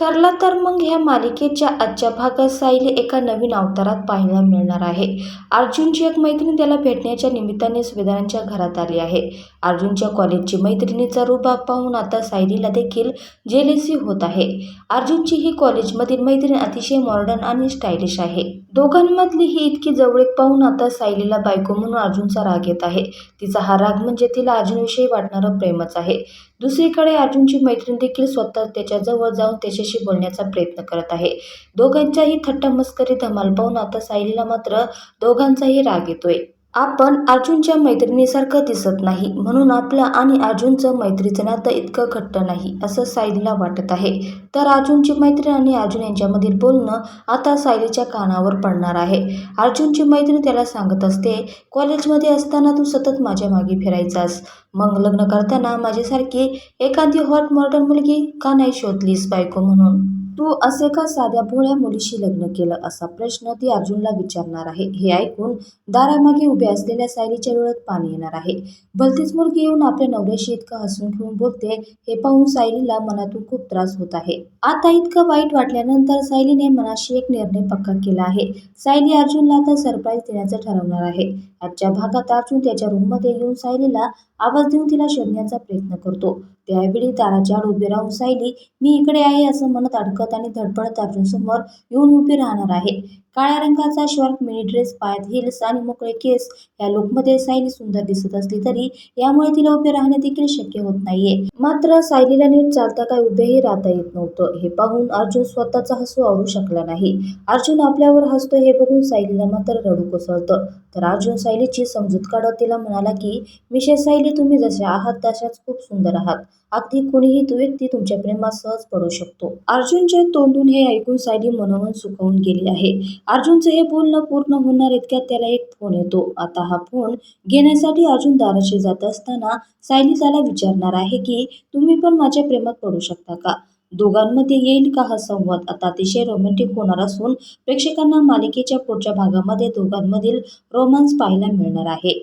ठरला तर मग ह्या मालिकेच्या आजच्या भागात सायली एका नवीन अवतारात पाहायला मिळणार आहे. अर्जुनची एक मैत्रीण त्याला भेटण्याच्या निमित्ताने वेदांच्या घरात आली आहे. अर्जुनच्या कॉलेजची मैत्रिणीचा रुबाब पाहून आता सायलीला देखील जेलेसी होत आहे. अर्जुनची ही कॉलेजमधील मैत्रीण अतिशय मॉडर्न आणि स्टायलिश आहे. दोघांमधली ही इतकी जवळीक पाहून आता सायलीला बायको म्हणून अर्जुनचा राग येत आहे. तिचा हा राग म्हणजे तिला अर्जुनविषयी वाटणारं प्रेमच आहे. दुसरीकडे अर्जुनची मैत्रीण देखील स्वतः त्याच्याजवळ जाऊन तिच्याशी बोलण्याचा प्रयत्न करत आहे. दोघांच्याही थट्टा मस्करी धमाल पाहून आता सायलीला मात्र दोघांचाही राग येतोय. आपण अर्जुनच्या मैत्रिणीसारखं दिसत नाही म्हणून आपलं आणि अर्जुनचं मैत्रीचं नातं इतकं घट्ट नाही असं सायलीला वाटत आहे. तर अर्जुनची मैत्रीण आणि अर्जुन यांच्यामधील बोलणं आता सायलीच्या कानावर पडणार आहे. अर्जुनची मैत्रीण त्याला सांगत असते कॉलेजमध्ये असताना तू सतत माझ्या मागे फिरायचास. मग लग्न करताना माझ्यासारखी एखादी हॉट मॉडर्न मुलगी का नाही शोधलीस बायको म्हणून? तू असे का साध्या भोळ्या मुलीशी लग्न केलं असा प्रश्न ती अर्जुनला विचारणार आहे. हे ऐकून दारामागे उभ्या असलेल्या सायलीच्या डोळ्यात पाणी येणार आहे. भलतीच मुलगी येऊन आपल्या नवऱ्याशी इतकं हसून खेळून बोलते हे पाहून सायलीला मनातून खूप त्रास होत आहे. आता इतकं वाईट वाटल्यानंतर सायलीने मनाशी एक निर्णय पक्का केला आहे. सायली अर्जुनला आता सरप्राईज देण्याचं ठरवणार आहे. आजच्या भागात अर्जुन त्याच्या रूममध्ये येऊन सायलीला आवाज देऊन तिला शोधण्याचा प्रयत्न करतो. त्यावेळी दाराच्या आड उभे राहून सायली मी इकडे आहे असं म्हणत अडकत आणि धडपडत अर्जुनसमोर येऊन उभी राहणार आहे. काळ्या रंगाचा शॉर्ट मिनी ड्रेस पायात हिल्स आणि मोकळे केस या लुकमध्ये सायली सुंदर दिसत असली तरी यामुळे तिला उभे राहणे देखील शक्य होत नाहीये. मात्र सायलीला नीट चालता काय उभेही राहता येत नव्हतं. हे पाहून अर्जुन स्वतःचा हसू आवरू शकला नाही. अर्जुन आपल्यावर हसतो हे बघून सायलीला मात्र रडू कोसळतं. तर अर्जुन सायलीची समजूत काढत तिला म्हणाला की मिशेस सायली तुम्ही जसे आहात तशाच खूप सुंदर आहात. अगदी कोणीही तो व्यक्ती तुमच्या प्रेमात सहज पडू शकतो. अर्जुनच्या तोंडून हे ऐकून सायली मनोमन सुकवून गेली आहे. अर्जुनचं हे बोलणं पूर्ण होणार इतक्यात त्याला एक फोन येतो. आता हा फोन घेण्यासाठी अर्जुन दाराशी जात असताना सायली त्याला विचारणार आहे की तुम्ही पण माझ्या प्रेमात पडू शकता का? दोघांमध्ये येईल का हा संवाद? आता अतिशय रोमॅन्टिक होणार असून प्रेक्षकांना मालिकेच्या पुढच्या भागामध्ये दोघांमधील रोमांस पाहायला मिळणार आहे.